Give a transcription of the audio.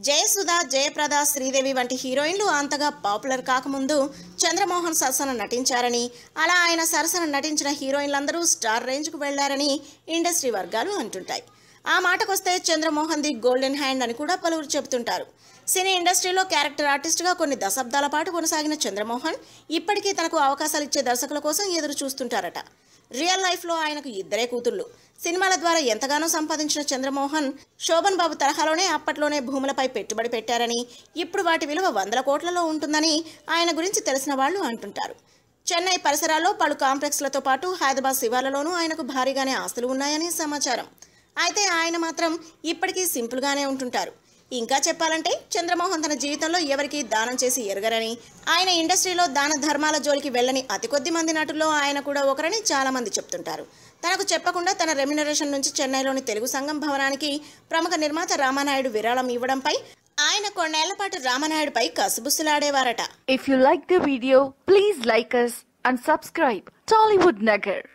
జయసుధ జయప్రద శ్రీదేవి వంటి హీరోయిన్లు అంతగా పాపులర్ కాకముందు చంద్రమోహన్ సరసన నటించారని అలా ఆయన సరసన నటించిన హీరోయిన్లందరూ స్టార్ రేంజ్కు వెళ్ళారని ఇండస్ట్రీ వర్గాలు అంటుంటాయి. ఆ మాటకొస్తే చంద్రమోహన్ ది గోల్డెన్ హ్యాండ్ అని కూడా పలువురు చెబుతుంటారు. సినీ ఇండస్ట్రీలో క్యారెక్టర్ ఆర్టిస్ట్గా కొన్ని దశాబ్దాల పాటు కొనసాగిన చంద్రమోహన్ ఇప్పటికీ తనకు అవకాశాలు ఇచ్చే దర్శకుల కోసం ఎదురు చూస్తుంటారట. రియల్ లైఫ్లో ఆయనకు ఇద్దరే కూతుళ్ళు సినిమాల ద్వారా ఎంతగానో సంపాదించిన చంద్రమోహన్ శోభన్ బాబు తరహాలోనే అప్పట్లోనే భూములపై పెట్టుబడి పెట్టారని ఇప్పుడు వాటి విలువ వందల కోట్లలో ఉంటుందని ఆయన గురించి తెలిసిన వాళ్ళు అంటుంటారు. చెన్నై పరిసరాల్లో పలు కాంప్లెక్స్లతో పాటు హైదరాబాద్ శివార్లలోనూ ఆయనకు భారీగానే ఆస్తులు ఉన్నాయని సమాచారం. అయితే ఆయన మాత్రం ఇప్పటికీ సింపుల్గానే ఉంటుంటారు. ఇంకా చెప్పాలంటే చంద్రమోహన్ తన జీవితంలో ఎవరికీ దానం చేసి ఎరగరని ఆయన ఇండస్ట్రీలో దాన ధర్మాల జోలికి వెళ్ళని అతి కొద్ది మంది నటుల్లో ఆయన కూడా ఒకరని చాలామంది చెప్తుంటారు. తనకు చెప్పకుండా తన రెమ్యునరేషన్ నుంచి చెన్నైలోని తెలుగు సంఘం భవనానికి ప్రముఖ నిర్మాత రామానాయుడు విరాళం ఇవ్వడంపై ఆయన కొన్నేళ్ళ పాటు రామానాయుడుపై కసుబుస్సులాడేవారట if you like the video please like us and subscribe Tollywood Nagar